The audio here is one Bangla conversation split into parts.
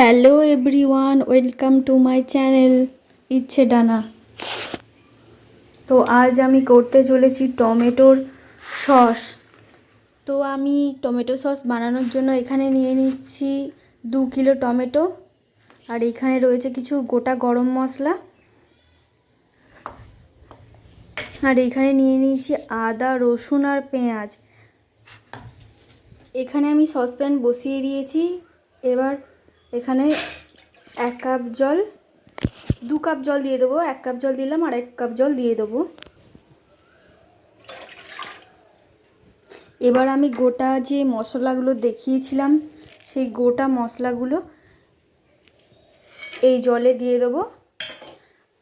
Hello everyone welcome to my channel Ichhe Dana তো আজ আমি করতে চলেছি টমেটোর সস। তো আমি টমেটো সস বানানোর জন্য এখানে নিয়ে নিচ্ছি দু কিলো টমেটো। আর এখানে রয়েছে কিছু গোটা গরম মশলা। আর এখানে নিয়ে নিয়েছি আদা, রসুন আর পেঁয়াজ। এখানে আমি সসপ্যান বসিয়ে দিয়েছি। এবার এখানে এক কাপ জল, দু কাপ জল দিয়ে দেবো, এক কাপ জল দিলাম আর এক কাপ জল দিয়ে দেবো। এবার আমি গোটা যে মশলাগুলো দেখিয়েছিলাম, সেই গোটা মশলাগুলো এই জলে দিয়ে দেবো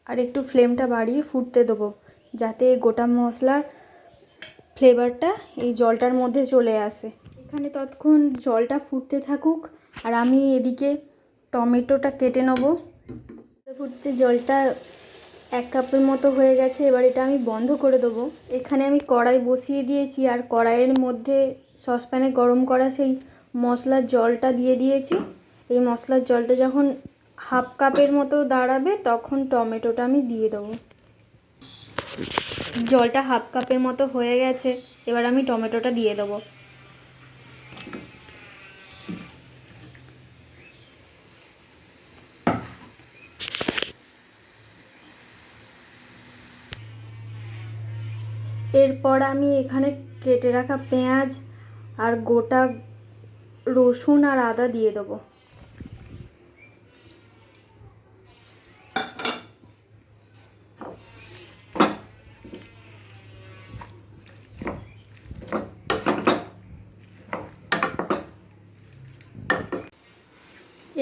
আর একটু ফ্লেমটা বাড়িয়ে ফুটতে দেবো, যাতে গোটা মশলার ফ্লেভারটা এই জলটার মধ্যে চলে আসে। এখানে ততক্ষণ জলটা ফুটতে থাকুক। আর আমি এদিকে টমেটোটা কেটে নেব। ফুটতে জলটা এক কাপের মতো হয়ে গেছে, এবার এটা আমি বন্ধ করে দেবো। এখানে আমি কড়াই বসিয়ে দিয়েছি, আর কড়াইয়ের মধ্যে সসপ্যানে গরম করা সেই মশলার জলটা দিয়ে দিয়েছি। এই মশলার জলটা যখন হাফ কাপের মতো দাঁড়াবে, তখন টমেটোটা আমি দিয়ে দেবো। জলটা হাফ কাপের মতো হয়ে গেছে, এবার আমি টমেটোটা দিয়ে দেবো। এরপর আমি এখানে কেটে রাখা পেঁয়াজ আর গোটা রসুন আর আদা দিয়ে দেবো।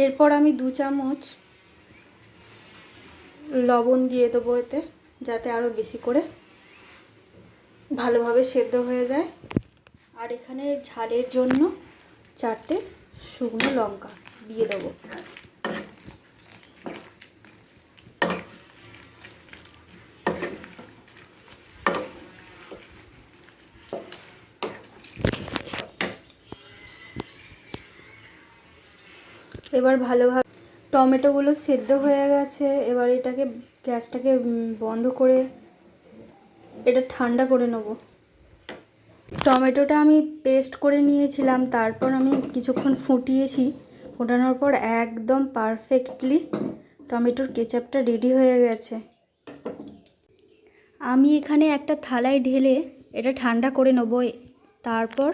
এরপর আমি দু চামচ লবণ দিয়ে দেবো এতে, যাতে আরও বেশি করে ভালোভাবে সেদ্ধ হয়ে যায়। আর এখানে ঝালের জন্য চারটে শুকনো লঙ্কা দিয়ে দেবো। এবার ভালোভাবে টমেটোগুলো সেদ্ধ হয়ে গেছে। এবার এটাকে গ্যাসটাকে বন্ধ করে এটা ঠান্ডা করে নেব। টমেটোটা আমি পেস্ট করে নিয়েছিলাম, তারপর আমি কিছুক্ষণ ফুটিয়েছি। ফোটানোর পর একদম পারফেক্টলি টমেটোর কেচাপটা রেডি হয়ে গেছে। আমি এখানে একটা থালায় ঢেলে এটা ঠান্ডা করে নেব। তারপর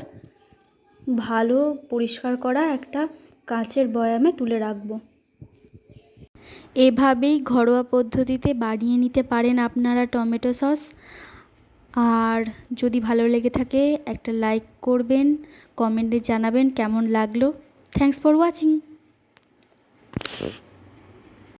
ভালো পরিষ্কার করা একটা কাঁচের বয়ামে তুলে রাখব। এভাবেই ঘরোয়া পদ্ধতিতে বানিয়ে নিতে পারেন আপনারা টমেটো সস। আর যদি ভালো লেগে থাকে, একটা লাইক করবেন কমেন্টে জানাবেন কেমন লাগল। Thanks for watching